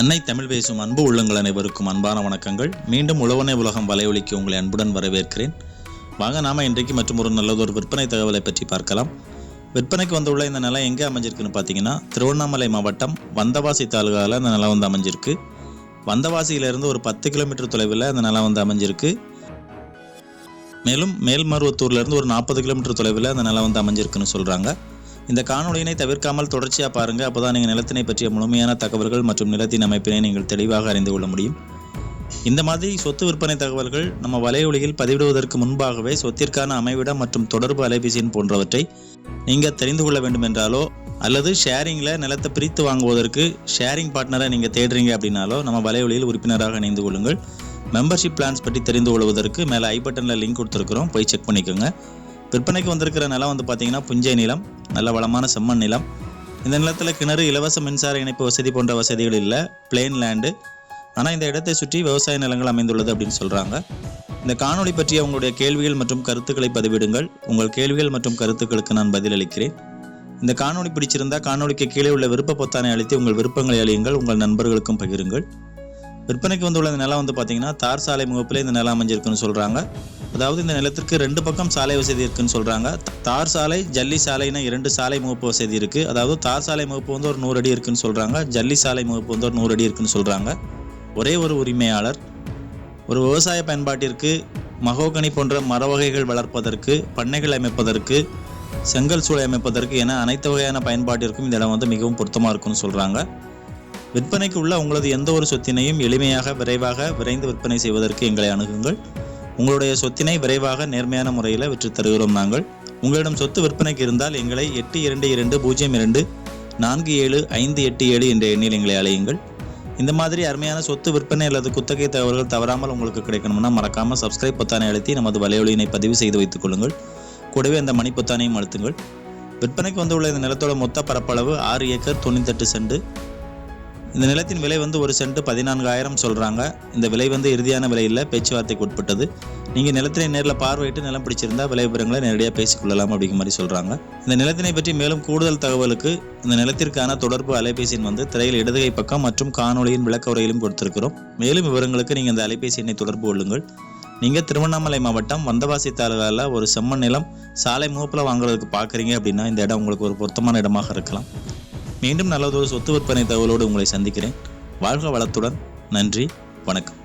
அன்னை தமிழ் பேசும் அன்பு உள்ளங்கள் அனைவருக்கும் அன்பான வணக்கங்கள். மீண்டும் உழவனை உலகம் வலையொலிக்கு உங்களை அன்புடன் வரவேற்கிறேன். வாங்க நாம இன்றைக்கு மற்றும் ஒரு நல்லதொரு விற்பனை தகவலை பற்றி பார்க்கலாம். விற்பனைக்கு வந்துள்ள இந்த நிலம் எங்கே அமைஞ்சிருக்குன்னு பார்த்தீங்கன்னா திருவண்ணாமலை மாவட்டம் வந்தவாசி தாலுகாவில் இந்த நிலம் வந்து அமைஞ்சிருக்கு. வந்தவாசியிலிருந்து ஒரு பத்து கிலோமீட்டர் தொலைவில் இந்த நிலம் வந்து அமைஞ்சிருக்கு. மேலும் மேல்மருவத்தூர்லேருந்து ஒரு நாற்பது கிலோமீட்டர் தொலைவில் அந்த நிலம் வந்து அமைஞ்சிருக்குன்னு சொல்கிறாங்க இந்த காணொலியினை தவிர்க்காமல் தொடர்ச்சியாக பாருங்கள் அப்போ தான் நீங்கள் நிலத்தினை பற்றிய முழுமையான தகவல்கள் மற்றும் நிலத்தின் அமைப்பினை நீங்கள் தெளிவாக அறிந்து கொள்ள முடியும். இந்த மாதிரி சொத்து விற்பனை தகவல்கள் நம்ம வலையொலியில் பதிவிடுவதற்கு முன்பாகவே சொத்திற்கான அமைவிடம் மற்றும் தொடர்பு அலைபேசியின் போன்றவற்றை நீங்கள் தெரிந்து கொள்ள வேண்டும் என்றாலோ அல்லது ஷேரிங்கில் நிலத்தை பிரித்து வாங்குவதற்கு ஷேரிங் பார்ட்னரை நீங்கள் தேடுறீங்க அப்படின்னாலோ நம்ம வலையொலியில் உறுப்பினராக இணைந்து கொள்ளுங்கள். மெம்பர்ஷிப் பிளான்ஸ் பற்றி தெரிந்து கொள்வதற்கு மேலே ஐ பட்டனில் லிங்க் கொடுத்துருக்குறோம். போய் செக் பண்ணிக்கோங்க. விற்பனைக்கு வந்திருக்கிற நிலம் வந்து பார்த்தீங்கன்னா புஞ்சை நிலம் நல்ல வளமான செம்மண் நிலம். இந்த நிலத்தில் கிணறு இலவச மின்சார இணைப்பு வசதி போன்ற வசதிகள் இல்லை. பிளேன் லேண்டு ஆனால் இந்த இடத்தை சுற்றி விவசாய நிலங்கள் அமைந்துள்ளது அப்படின்னு சொல்கிறாங்க இந்த காணொளி பற்றிய உங்களுடைய கேள்விகள் மற்றும் கருத்துக்களை பதிவிடுங்கள். உங்கள் கேள்விகள் மற்றும் கருத்துக்களுக்கு நான் பதிலளிக்கிறேன் இந்த காணொளி பிடிச்சிருந்தா காணொளிக்கு கீழே உள்ள விருப்ப பொத்தானை அழுத்தி உங்கள் விருப்பங்களை அழியுங்கள். உங்கள் நண்பர்களுக்கும் பகிருங்கள். விற்பனைக்கு வந்துள்ள இந்த நிலம் வந்து பார்த்தீங்கன்னா தார் சாலை முகப்பில் இந்த நிலம் அமைஞ்சிருக்குன்னு சொல்கிறாங்க அதாவது இந்த நிலத்திற்கு ரெண்டு பக்கம் சாலை வசதி இருக்குன்னு சொல்கிறாங்க தார் சாலை ஜல்லி சாலைன்னு இரண்டு சாலை முகப்பு வசதி இருக்குது அதாவது தார் சாலை முகப்பு வந்து ஒரு நூறு அடி இருக்குன்னு சொல்கிறாங்க ஜல்லி சாலை முகப்பு வந்து ஒரு நூறு அடி இருக்குன்னு சொல்கிறாங்க ஒரே ஒரு உரிமையாளர் ஒரு விவசாய பயன்பாட்டிற்கு மகோகனி போன்ற மர வகைகள் வளர்ப்பதற்கு பண்ணைகள் அமைப்பதற்கு செங்கல் சூளை அமைப்பதற்கு என அனைத்து வகையான பயன்பாட்டிற்கும் இந்த இடம் வந்து மிகவும் பொருத்தமாக இருக்கும்னு சொல்கிறாங்க விற்பனைக்கு உள்ள உங்களது எந்த ஒரு சொத்தினையும் எளிமையாக விரைவாக விரைந்து விற்பனை செய்வதற்கு எங்களை அணுகுங்கள். உங்களுடைய சொத்தினை விரைவாக நேர்மையான முறையில் விற்று தருகிறோம் நாங்கள். உங்களிடம் சொத்து விற்பனைக்கு இருந்தால் எங்களை எட்டு இரண்டு இரண்டு பூஜ்ஜியம் இரண்டு நான்கு ஏழு ஐந்து எட்டு ஏழு என்ற எண்ணில் எங்களை அழையுங்கள். இந்த மாதிரி அருமையான சொத்து விற்பனை அல்லது குத்தகை தகவல்கள் தவறாமல் உங்களுக்கு கிடைக்கணும்னா மறக்காமல் சப்ஸ்கிரைப் பொத்தானை அழுத்தி நமது வலையொலியினை பதிவு செய்து வைத்துக் கொள்ளுங்கள். கூடவே அந்த மணி பொத்தானையும் அழுத்துங்கள். விற்பனைக்கு வந்துள்ள இந்த நிலத்தோட மொத்த பரப்பளவு ஆறு ஏக்கர் தொண்ணூத்தெட்டு செண்டு இந்த நிலத்தின் விலை வந்து ஒரு சென்ட் பதினான்காயிரம் சொல்கிறாங்க இந்த விலை வந்து இறுதியான விலையில் பேச்சுவார்த்தைக்கு உட்பட்டது. நீங்கள் நிலத்தினை நேரில் பார்வையிட்டு நிலம் பிடிச்சிருந்தா விலை விவரங்களை நேரடியாக பேசிக்கொள்ளலாம் அப்படிங்கிற மாதிரி சொல்கிறாங்க இந்த நிலத்தினை பற்றி மேலும் கூடுதல் தகவலுக்கு இந்த நிலத்திற்கான தொடர்பு அலைபேசியின் வந்து திரையில் இடதுகை பக்கம் மற்றும் காணொளியின் விளக்க உரையிலும் கொடுத்திருக்கிறோம். மேலும் விவரங்களுக்கு நீங்கள் இந்த அலைபேசி எண்ணை தொடர்பு கொள்ளுங்கள். நீங்கள் திருவண்ணாமலை மாவட்டம் வந்தவாசி தாலுகாவில் ஒரு செம்மண் நிலம் சாலை முகப்பில் வாங்குறதுக்கு பார்க்குறீங்க அப்படின்னா இந்த இடம் உங்களுக்கு ஒரு பொருத்தமான இடமாக இருக்கலாம். மீண்டும் நல்லதொரு சொத்து விற்பனை தகவலோடு உங்களை சந்திக்கிறேன். வாழ்க வளத்துடன். நன்றி. வணக்கம்.